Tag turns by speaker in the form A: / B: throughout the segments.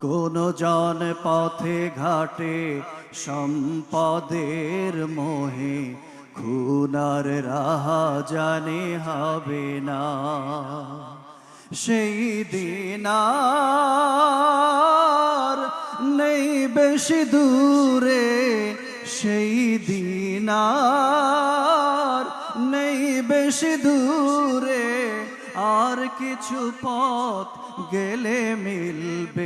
A: কোন জন পথে ঘাটে সম্পদের মোহে, খুনার রাহা জানে হবে না। সেই দিন আর নেই বেশি দূরে, সেই দিন আর নেই বেশি দূরে। আর কিছু পথ গেলে মিলবে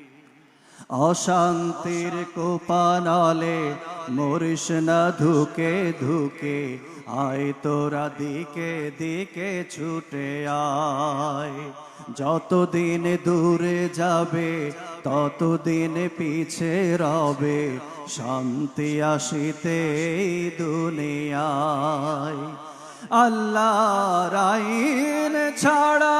A: অশান্তির কোপানলে মরিস না ধুকে ধুকে, আয় তোরা দিকে দিকে ছুটে আয়। যতদিন দূরে যাবে, ততদিন পিছে রবে, শান্তি আসিতে দুনিয়ায়। আল্লাহর আইন ছাড়া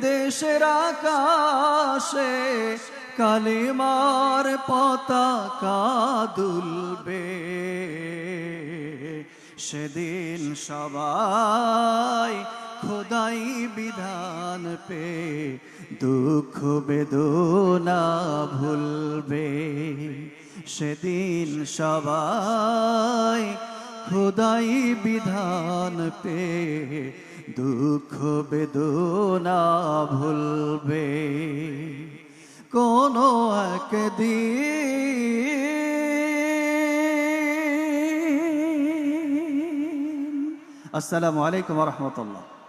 A: এদেশের আকাশে কালিমার পতাকা দুলবে। সেদিন সবাই খোদাই বিধান পে দুঃখ বেদনা ভুলবে। সেদিন সবাই খোদাই বিধান পে দুঃখ বেদনা ভুলবে। কোনো একদিন। আসসালামু আলাইকুম রহমতুল্লাহ।